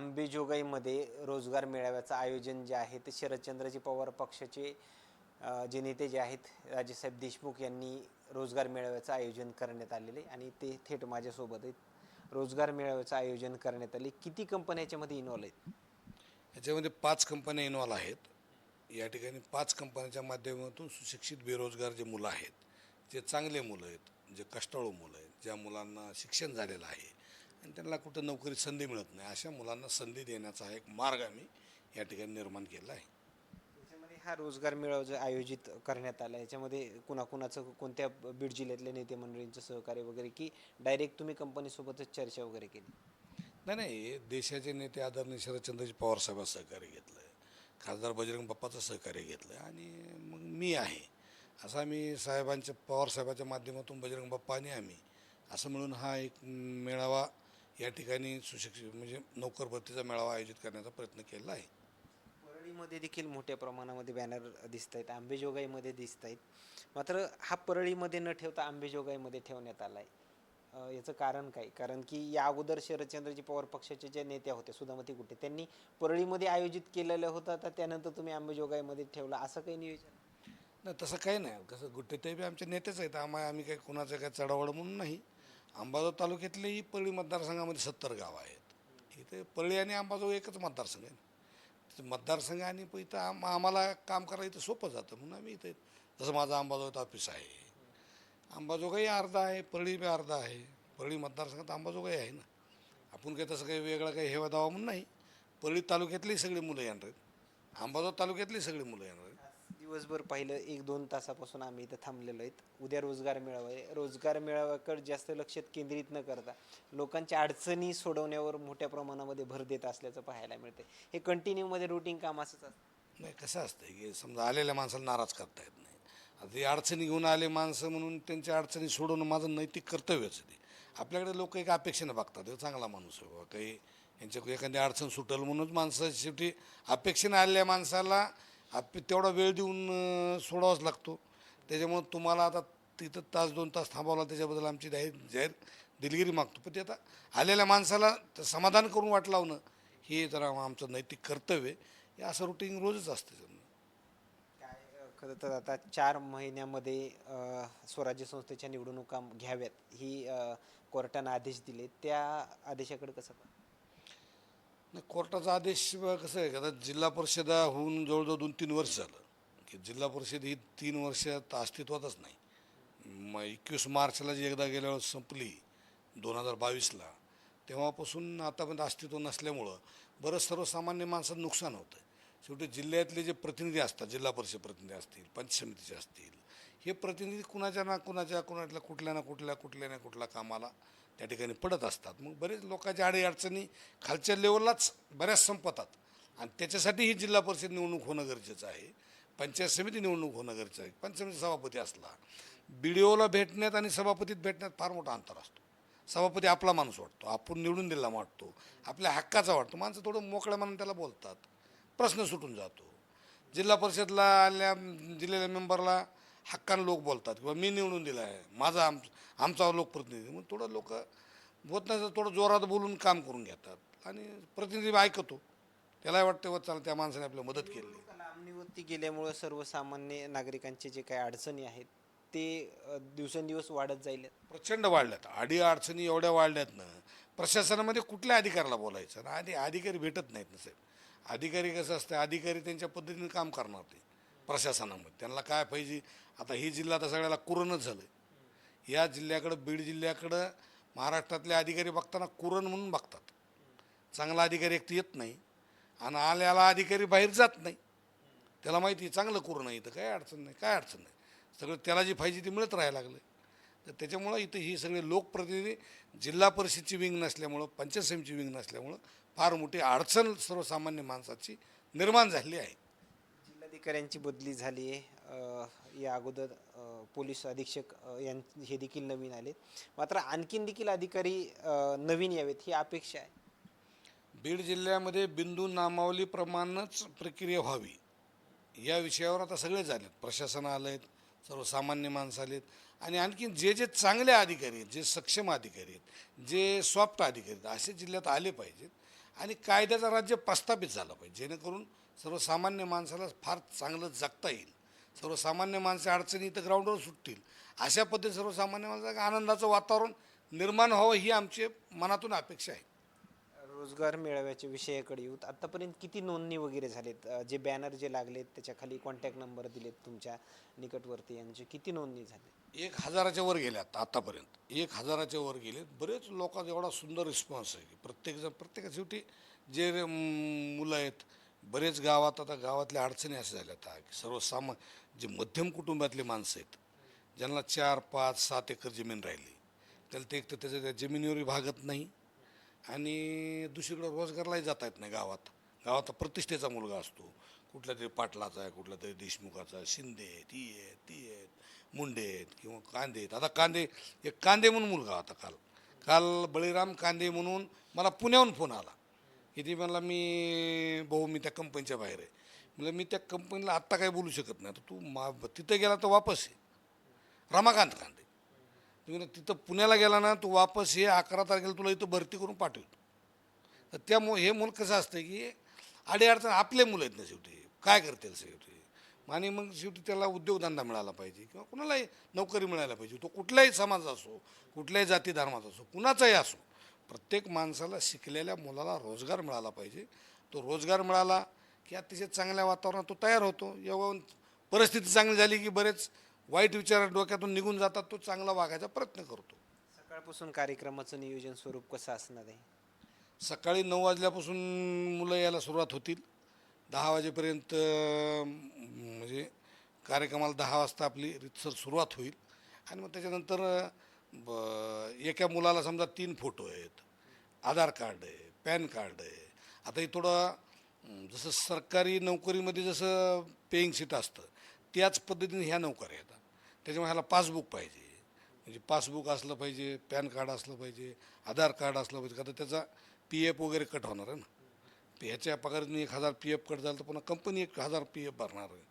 आंबेजोगाईमध्ये रोजगार मेळाव्याचं आयोजन जे आहे ते शरदचंद्रजी पवार पक्षाचे जे नेते जे आहेत राजेसाहेब देशमुख यांनी रोजगार मेळाव्याचं आयोजन करण्यात आलेले आणि ते थेट माझ्यासोबत आहेत. रोजगार मेळाव्याचं आयोजन करण्यात आले. किती कंपन्या याच्यामध्ये इन्व्हॉल्व आहेत? याच्यामध्ये पाच कंपन्या इन्व्हॉल्व आहेत. या ठिकाणी पाच कंपन्यांच्या माध्यमातून सुशिक्षित बेरोजगार जे मुलं आहेत जे चांगले मुलं आहेत जे कष्टाळू मुलं आहेत ज्या मुलांना शिक्षण झालेलं आहे आणि त्यांना कुठं नोकरी संधी मिळत नाही. अशा मुलांना संधी देण्याचा हा एक मार्ग आम्ही या ठिकाणी निर्माण केला आहे. हा रोजगार मेळावा जो आयोजित करण्यात आला याच्यामध्ये कुणाकुणाचं कोणत्या बीड जिल्ह्यातल्या नेते मंडळींचं सहकार्य वगैरे की डायरेक्ट तुम्ही कंपनीसोबतच चर्चा वगैरे केली? नाही नाही देशाचे नेते आदरणीय शरदचंद्रजी पवार साहेबांचं सहकार्य घेतलं खासदार बजरंग बाप्पाचं सहकार्य घेतलं आणि मग मी आहे. असं आम्ही साहेबांच्या पवार साहेबाच्या माध्यमातून बजरंग बाप्पा आणि आम्ही असं म्हणून हा एक मेळावा या ठिकाणी सुशिक्षित म्हणजे नोकर भरतीचा मेळावा आयोजित करण्याचा प्रयत्न केला आहे. परळीमध्ये देखील मोठ्या प्रमाणामध्ये बॅनर दिसत आहेत आंबेजोगाईमध्ये दिसत आहेत मात्र हा परळीमध्ये न ठेवता आंबेजोगाईमध्ये ठेवण्यात आला आहे याचं कारण काय? कारण की या अगोदर शरदचंद्रजी पवार पक्षाचे जे नेत्या होते सुधामती गुट्टे त्यांनी परळीमध्ये आयोजित केलेलं होतं तर त्यानंतर तुम्ही आंबेजोगाईमध्ये ठेवला. असं काही नियोजन? नाही तसं काही नाही. कसं गुट्टे ते बी आमचे नेतेच आहेत. आम्हा आम्ही काही कुणाचं काही चढावड म्हणून नाही. अंबाजोग तालुक्यातलेही परळी मतदारसंघामध्ये सत्तर गाव आहेत. इथे परळी आणि अंबाजोग एकच मतदारसंघ आहे. मतदारसंघ आणि इथं आम आम्हाला काम करायला इथं सोपं जातं म्हणून आम्ही इथे जसं माझं अंबाजोगात ऑफिस आहे. अंबाजोगाई अर्धा आहे परळी बी अर्धा आहे. परळी मतदारसंघात अंबाजोगाई आहे ना. आपण काही तसं काही वेगळा काही हेवा दावा म्हणून नाही. परळी तालुक्यातली सगळी मुलं येणार आहेत. अंबाजोग तालुक्यातली सगळी मुलं येणार आहेत. दिवसभर पाहिलं एक दोन तासापासून आम्ही इथं थांबलेलो आहेत. उद्या रोजगार मेळावा आहे. रोजगार मेळाव्याकडे जास्त लक्ष केंद्रित न करता लोकांच्या अडचणी सोडवण्यावर मोठ्या प्रमाणामध्ये भर देत असल्याचं पाहायला मिळते हे कंटिन्यूमध्ये रुटीन काम असंच असतं. नाही कसं असतं की समजा आलेल्या माणसाला नाराज करता येत नाही. आता ते अडचणी घेऊन आले माणसं म्हणून त्यांच्या अडचणी सोडवणं माझं नैतिक कर्तव्यच आहे ते. आपल्याकडे लोक एक अपेक्षेनं बघतात. चांगला माणूस आहे बाबा काही यांच्या एखादी अडचण सुटल म्हणूनच माणसं शेवटी अपेक्षेनं आलेल्या माणसाला आप तेवढा वेळ देऊन सोडावाच लागतो. त्याच्यामुळं तुम्हाला आता तिथं तास दोन तास थांबावला त्याच्याबद्दल आमची जाहीर जाहीर दिलगिरी मागतो. पण ते आता आलेल्या माणसाला समाधान करून वाट लावणं हे जरा आमचं नैतिक कर्तव्य आहे. हे असं रुटीन रोजच असतं काय खरं तर आता चार महिन्यामध्ये स्वराज्य संस्थेच्या निवडणुका घ्याव्यात ही कोर्टानं आदेश दिले त्या आदेशाकडे कसं नाही कोर्टाचा आदेश कसं आहे का आता जिल्हा परिषदा होऊन जवळजवळ दोन तीन वर्ष झालं. की जिल्हा परिषद ही तीन वर्षात अस्तित्वातच नाही. मग एकवीस मार्चला जी एकदा गेल्या संपली दोन हजार बावीसला तेव्हापासून आतापर्यंत अस्तित्व नसल्यामुळं बरंच सर्वसामान्य माणसाचं नुकसान होतं शेवटी जिल्ह्यातले जे प्रतिनिधी असतात जिल्हा परिषद प्रतिनिधी असतील पंच समितीचे असतील हे प्रतिनिधी कुणाच्या ना कुणाच्या कुणाच्या कुठल्या ना कुठल्या कुठल्या ना कुठल्या कामाला त्या ठिकाणी पडत असतात. मग बरेच लोकांच्या अडीअडचणी खालच्या लेवललाच बऱ्याच संपतात. आणि त्याच्यासाठी ही जिल्हा परिषद निवडणूक होणं गरजेचं आहे. पंचायत समिती निवडणूक होणं गरजेचं आहे. पंचायत समिती सभापती असला बी डी ओला भेटण्यात आणि सभापतीत भेटण्यात फार मोठा अंतर असतो. सभापती आपला माणूस वाटतो आपण निवडून दिला वाटतो आपल्या हक्काचा वाटतो. माणसं थोडं मोकळ्या मनाने त्याला बोलतात. प्रश्न सुटून जातो. जिल्हा परिषदला आल्या दिलेल्या मेंबरला हक्कानं लोक बोलतात किंवा मी निवडून दिला आहे माझा आम आमचा लोकप्रतिनिधी मग थोडं लोक बोलत नाही तर थोडं जोरात बोलून काम करून घेतात. आणि प्रतिनिधी ऐकतो. त्यालाही वाटतं व चला त्या माणसाने आपल्याला मदत केली. लांबणीवरती गेल्यामुळे सर्वसामान्य नागरिकांचे जे काही अडचणी आहेत ते दिवसेंदिवस वाढत जाईल प्रचंड वाढल्यात. अडी अडचणी एवढ्या वाढल्यात ना प्रशासनामध्ये कुठल्या अधिकाऱ्याला बोलायचं? ना आधी अधिकारी भेटत नाहीत ना साहेब. अधिकारी कसं असतं? अधिकारी त्यांच्या पद्धतीने काम करणार ते प्रशासनामध्ये. त्यांना काय पाहिजे? आता ही जिल्हा तर सगळ्याला कुरणच झालं या जिल्ह्याकडं बीड जिल्ह्याकडं महाराष्ट्रातले अधिकारी बघताना कुरण म्हणून बघतात. चांगला अधिकारी एक तर येत नाही आणि आल्याला अधिकारी बाहेर जात नाही. त्याला माहिती आहे चांगलं कुरण आहे इथं काय अडचण नाही काय अडचण नाही. सगळं त्याला जी पाहिजे ती मिळत राहायला लागलं तर त्याच्यामुळं इथं ही सगळे लोकप्रतिनिधी जिल्हा परिषदची विंग नसल्यामुळं पंचायत समितीची विंग नसल्यामुळं फार मोठी अडचण सर्वसामान्य माणसाची निर्माण झाली आहे. अधिकाऱ्यांची बदली झाली आहे. या अगोदर पोलीस अधीक्षक यां हे देखील नवीन आले मात्र आणखीन देखील अधिकारी नवीन यावेत ही अपेक्षा आहे. बीड जिल्ह्यामध्ये बिंदू नामावलीप्रमाणेच प्रक्रिया व्हावी. या विषयावर आता सगळे झालेत प्रशासन आलेत आहेत सर्वसामान्य माणसं आलेत. आणि आणखीन जे जे चांगले अधिकारी आहेत जे सक्षम अधिकारी आहेत जे सॉफ्ट अधिकारी आहेत असे जिल्ह्यात आले पाहिजेत. आणि कायद्याचा राज्य प्रस्थापित झाला पाहिजे जेणेकरून सर्वसामान्य माणसाला फार चांगलं जगता येईल. सर्वसामान्य माणसे अडचणी इथं ग्राउंडवर सुटतील. अशा पद्धतीने सर्वसामान्य माणसाला आनंदाचं वातावरण निर्माण व्हावं ही आमची मनातून अपेक्षा आहे. रोजगार मेळाव्याच्या विषयाकडे येऊ आतापर्यंत किती नोंदणी वगैरे झालेत? जे बॅनर जे लागलेत त्याच्याखाली कॉन्टॅक्ट नंबर दिलेत तुमच्या निकटवर्ती यांचे किती नोंदणी झाली एक हजाराच्या वर गेल्यात आतापर्यंत. एक हजाराच्या वर गेले बरेच लोकांचा एवढा सुंदर रिस्पॉन्स आहे की प्रत्येकजण प्रत्येक शेवटी जे मुलं आहेत बरेच गावात आता गावातल्या अडचणी अशा झाल्या आता. की सर्वसामा जे मध्यम कुटुंबातले माणसं आहेत ज्यांना चार पाच सात एकर जमीन राहिली त्याला ते एक तर त्याच्या त्या जमिनीवरही भागत नाही आणि दुसरीकडं रोजगारलाही जाता येत नाही गावात. गावात प्रतिष्ठेचा मुलगा असतो. कुठल्या तरी पाटलाचा आहे कुठल्या तरी देशमुखाचा आहे, शिंदे आहेत ती आहेत ती आहेत मुंडे आहेत किंवा कांदे आहेत. आता कांदे एक कांदे म्हणून मुलगा होता काल. काल बळीराम कांदे म्हणून मला पुण्याहून फोन आला. किती म्हणला मी भाऊ मी त्या कंपनीच्या बाहेर आहे. म्हणलं मी त्या कंपनीला आत्ता काही बोलू शकत नाही. तर तू मा तिथं गेला तर वापस ये. रमाकांत कांदे. तुम्ही तिथं पुण्याला गेला ना तू वापस ये. अकरा तारखेला तुला इथं भरती करून पाठवतो. तर त्यामुळे हे मुलं कसं असतं की अडीअडचण आपले मुलं आहेत ना शेवटी. काय करतील शेवटी? आणि मग शेवटी त्याला उद्योगधंदा मिळाला पाहिजे किंवा कुणालाही नोकरी मिळायला पाहिजे. तो कुठल्याही समाज असो कुठल्याही जाती धर्माचा असो कुणाचाही असो. प्रत्येक माणसाला शिकलेल्या मुलाला रोजगार मिळाला पाहिजे. तो रोजगार मिळाला की अतिशय चांगल्या वातावरणात तो तयार होतो. जेव्हा परिस्थिती चांगली झाली की बरेच वाईट विचार डोक्यातून निघून जातात. तो चांगला वागायचा प्रयत्न करतो. सकाळपासून कार्यक्रमाचं नियोजन स्वरूप कसं असणार आहे? सकाळी नऊ वाजल्यापासून मुलं यायला सुरुवात होतील. दहा वाजेपर्यंत म्हणजे कार्यक्रमाला दहा वाजता आपली रितसर सुरुवात होईल. आणि मग त्याच्यानंतर ब- एका मुलाला समजा तीन फोटो आहेत आधार कार्ड आहे पॅन कार्ड आहे. आता हे थोडं जसं सरकारी नोकरीमध्ये जसं पेईंग सीट असतं त्याच पद्धतीने ह्या नोकऱ्या येतात. त्याच्यामुळे ह्याला पासबुक पाहिजे. म्हणजे पासबुक असलं पाहिजे पॅन कार्ड असलं पाहिजे आधार कार्ड असलं पाहिजे का तर त्याचा पी एफ वगैरे कट होणार आहे ना. तर ह्याच्या पगारातून एक हजार पी एफ कट झालं तर पुन्हा कंपनी एक हजार पी एफ भरणार आहे.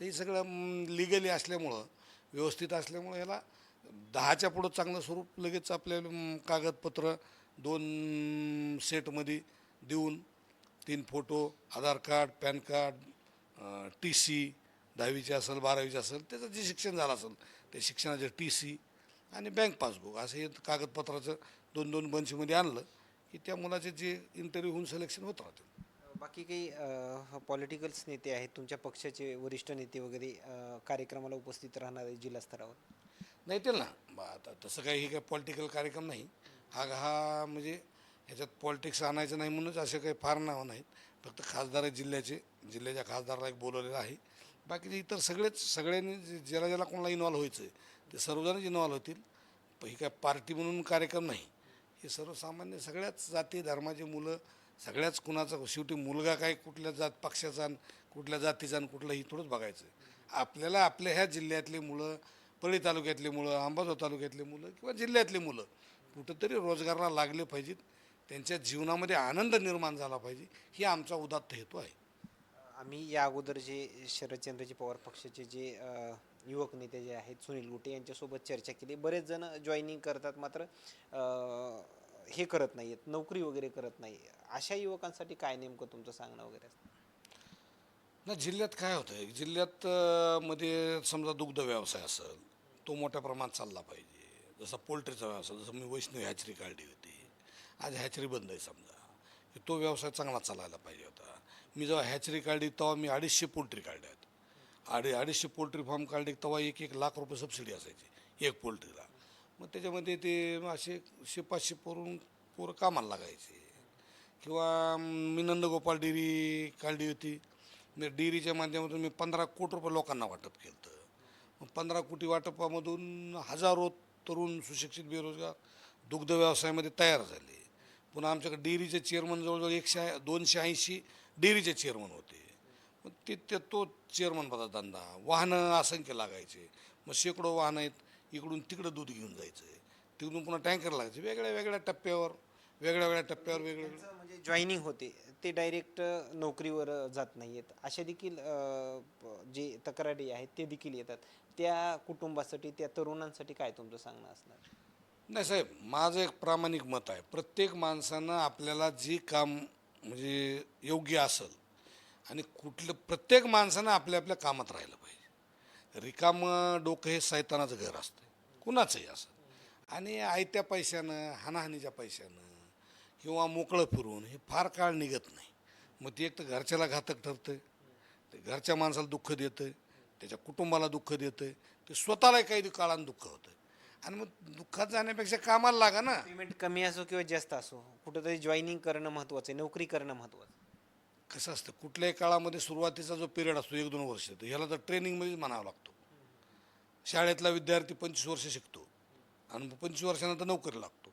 ते सगळं लिगली असल्यामुळं व्यवस्थित असल्यामुळं ह्याला दहाच्या पुढं चांगलं स्वरूप लगेच आपल्याला कागदपत्र दोन सेटमध्ये देऊन तीन photo Aadhaar card PAN card T C दहावीचे असेल बारावीचे असेल त्याचं जे शिक्षण झालं असेल ते शिक्षणाचे टी सी आणि बँक पासबुक असं हे कागदपत्राचं दोन दोन बंचमध्ये आणलं की त्या मुलाचे जे इंटरव्ह्यू होऊन सिलेक्शन होत राहते. बाकी काही पॉलिटिकल्स नेते आहेत तुमच्या पक्षाचे वरिष्ठ नेते वगैरे कार्यक्रमाला उपस्थित राहणार आहे जिल्हा स्तरावर नाही येतील ना. बा आता तसं काही हे काही पॉलिटिकल कार्यक्रम नाही. हा हा म्हणजे ह्याच्यात पॉलिटिक्स आणायचं नाही म्हणूनच असे काही फार नावं नाहीत. फक्त खासदार आहे जिल्ह्याचे. जिल्ह्याच्या खासदाराला एक बोलवलेलं आहे. बाकीचे इतर सगळेच सगळ्यांनी जे- ज्याला ज्याला कोणाला इन्व्हॉल्व व्हायचं आहे ते सर्वजणच इन्व्हॉल्व होतील. पण ही काय पार्टी म्हणून कार्यक्रम नाही. हे सर्वसामान्य सगळ्याच जाती धर्माचे मुलं सगळ्याच कुणाचा शेवटी मुलगा काय कुठल्या जात पक्षाचा आणि कुठल्या जातीचा आणि कुठलं ही थोडंच बघायचं आहे आपल्याला आपल्या ह्या जिल्ह्यातली मुलं परळी तालुक्यातली मुलं अंबाजोगाई तालुक्यातली मुलं किंवा जिल्ह्यातली मुलं कुठंतरी रोजगाराला लागले पाहिजेत. त्यांच्या जीवनामध्ये आनंद निर्माण झाला पाहिजे. ही आमचा उदात्त हेतू आहे. आम्ही या अगोदर जे शरदचंद्रजी पवार पक्षाचे जे युवक नेते जे आहेत सुनील गुटे यांच्यासोबत चर्चा केली. बरेच जण जॉईनिंग करतात मात्र हे करत नाहीत नोकरी वगैरे करत नाही. अशा युवकांसाठी काय नेमकं तुमचं सांगणं वगैरे ना जिल्ह्यात काय होतं आहे जिल्ह्यात मध्ये समजा दुग्ध व्यवसाय असेल तो मोठ्या प्रमाणात चालला पाहिजे. जसा पोल्ट्रीचा व्यवसाय जसं मी वैष्णवी हॅचरी काढली होती. आज हॅचरी बंद आहे समजा. तो व्यवसाय चांगला चालायला पाहिजे होता. मी जेव्हा हॅचरी काढली तेव्हा मी अडीचशे पोल्ट्री काढल्यात अडी अडीचशे पोल्ट्री फार्म काढले तेव्हा एक एक लाख रुपये सबसिडी असायची एक पोल्ट्रीला. मग त्याच्यामध्ये ते असे शे पाचशे पोरून पोरं कामाला लागायचे. किंवा मी नंदगोपाल डेअरी काढली होती. मी डेअरीच्या माध्यमातून मी पंधरा कोटी रुपये लोकांना वाटप केलं होतं. पंधरा कोटी वाटपामधून हजारो तरुण सुशिक्षित बेरोजगार दुग्ध व्यवसायामध्ये तयार झाले. पुन्हा आमच्याकडे डेअरीचे चेअरमन जवळजवळ एकशे दोनशे ऐंशी डेअरीचे चेअरमन होते. मग ते ते तो चेअरमनपदा धंदा. वाहनं असंख्य लागायचे. मग शेकडो वाहनं आहेत इकडून तिकडं दूध घेऊन जायचं. तिकडून पुन्हा टँकर लागायचे. वेगळ्या वेगळ्या टप्प्यावर वेगळ्या वेगळ्या टप्प्यावर वेगळ्या म्हणजे जॉईनिंग होते. ते डायरेक्ट नोकरीवर जात नाही आहेत अशा देखील जे तक्रारी आहेत ते देखील येतात. त्या कुटुंबासाठी त्या तरुणांसाठी काय तुमचं सांगणं असणार? नाही साहेब माझं एक प्रामाणिक मत आहे. प्रत्येक माणसानं आपल्याला जे काम म्हणजे योग्य असेल आणि कुठलं प्रत्येक माणसानं आपल्या आपल्या कामात राहिलं पाहिजे. रिकामं डोकं हे सैतानाचं घर असतं कुणाचंही असं. आणि आयत्या पैशानं हानाहानीच्या पैशानं किंवा मोकळं फिरून हे फार काळ निघत नाही. मग ती एक तर घरच्याला घातक ठरतं ते घरच्या माणसाला दुःख देतं त्याच्या कुटुंबाला दुःख देतं ते स्वतःला काही काळानं दुःख होतं आणि मग दुःखात जाण्यापेक्षा कामाला लागा ना. पेमेंट कमी असो किंवा जास्त असो कुठंतरी जॉईनिंग करणं महत्वाचं आहे नोकरी करणं महत्वाचं कसं असतं कुठल्याही काळामध्ये सुरुवातीचा जो पिरियड असतो एक दोन वर्ष तर ह्याला तर ट्रेनिंगमध्येच म्हणावा लागतो. शाळेतला विद्यार्थी पंचवीस वर्ष शिकतो. आणि मग पंचवीस वर्षानंतर नोकरी लागतो.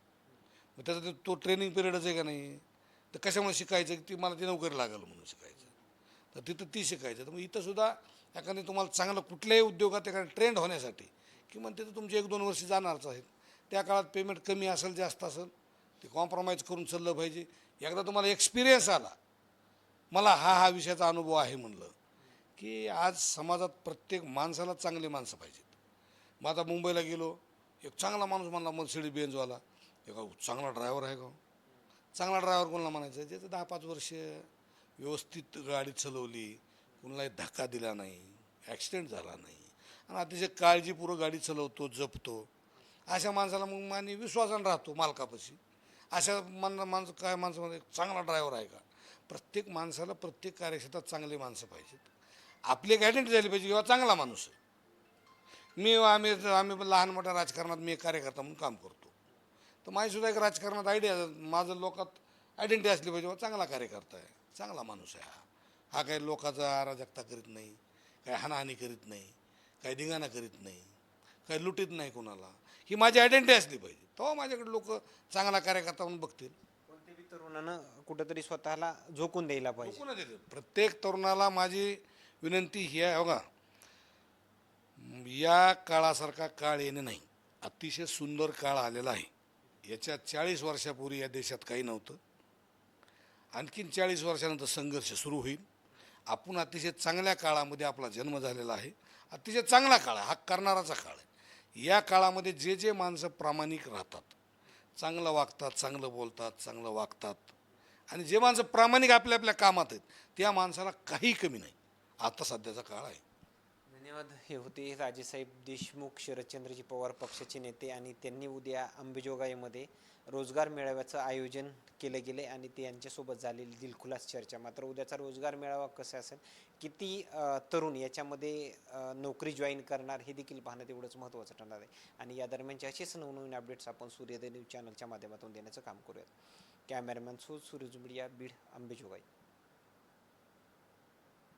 मग त्याचा ते- तो ट्रेनिंग पिरियडच आहे का नाही? तर कशामुळे शिकायचं? की ती मला ती नोकरी लागेल म्हणून शिकायचं. तर तिथं ती शिकायचं. तर मग इथंसुद्धा एखादी तुम्हाला चांगलं कुठल्याही उद्योगात एखादं ट्रेंड होण्यासाठी की मग तिथं तुमचे एक दोन वर्ष जाणारच आहेत. त्या काळात पेमेंट कमी असेल जास्त असेल ते कॉम्प्रोमाइज करून चाललं पाहिजे. एकदा तुम्हाला एक्सपिरियन्स आला मला हा हा विषयाचा अनुभव आहे म्हणलं की आज समाजात प्रत्येक माणसाला चांगली माणसं पाहिजेत. मग आता मुंबईला गेलो एक चांगला माणूस म्हणला मर्सिडी बेंजवाला. एक चांगला ड्रायव्हर आहे का चांगला ड्रायव्हर कोणाला म्हणायचं? ज्याचं दहा पाच वर्ष व्यवस्थित गाडी चालवली कुणालाही धक्का दिला नाही ॲक्सिडेंट झाला नाही आणि अतिशय काळजीपूर्वक गाडी चालवतो जपतो. अशा माणसाला मग माने विश्वासानं राहतो मालकापाशी. अशा मान माणसं काय माणसामध्ये चांगला ड्रायव्हर आहे का? प्रत्येक माणसाला प्रत्येक कार्यक्षेत्रात चांगली माणसं पाहिजेत. आपली एक आयडेंटिटी झाली पाहिजे किंवा चांगला माणूस आहे. मी आम्ही आम्ही लहान मोठ्या राजकारणात मी कार्यकर्ता म्हणून काम करतो. तर माझीसुद्धा एक राजकारणात आयडिया माझं लोकात आयडेंटिटी असली पाहिजे. चांगला कार्यकर्ता आहे. चांगला माणूस आहे हा. हा काही लोकाचा अराजकता करीत नाही. काही हानाहानी करीत नाही. काही धिंगाणा करीत नाही. काही लुटीत नाही कोणाला. ही माझी आयडेंटिटी असली पाहिजे. तेव्हा माझ्याकडे लोक चांगला कार्यकर्ता म्हणून बघतील. कोणत्याही तरुणानं कुठंतरी स्वतःला झोकून द्यायला पाहिजे. देते. प्रत्येक तरुणाला माझी विनंती ही आहे. बघा या काळासारखा काळ येणे नाही. अतिशय सुंदर काळ आलेला आहे. याच्या चाळीस वर्षापूर्वी या देशात काही नव्हतं. आणखीन चाळीस वर्षानंतर संघर्ष सुरू होईल. आपण अतिशय चांगल्या काळामध्ये आपला जन्म झालेला आहे. अतिशय चांगला काळ आहे. हा करणाराचा काळ आहे. या काळामध्ये जे जे माणसं प्रामाणिक राहतात चांगलं वागतात चांगलं बोलतात चांगलं वागतात आणि जे माणसं प्रामाणिक आपल्या आपल्या कामात आहेत त्या माणसाला काही कमी नाही. आता सध्याचा काळ आहे. धन्यवाद. हे होते राजेसाहेब देशमुख शरदचंद्रजी पवार पक्षाचे नेते आणि त्यांनी उद्या अंबेजोगाईमध्ये रोजगार मेळाव्याचं आयोजन केलं गेले आणि ते यांच्यासोबत झालेली दिलखुलास चर्चा. मात्र उद्याचा रोजगार मेळावा कसा असेल किती तरुण याच्यामध्ये नोकरी जॉईन करणार हे देखील पाहणं तेवढंच महत्त्वाचं ठरणार आहे. आणि या दरम्यानचे असेच नवनवीन अपडेट्स आपण सूर्योदय न्यूज चॅनलच्या माध्यमातून देण्याचं काम करूयात. Cameraman so Suryaj media Beed Ambejogai.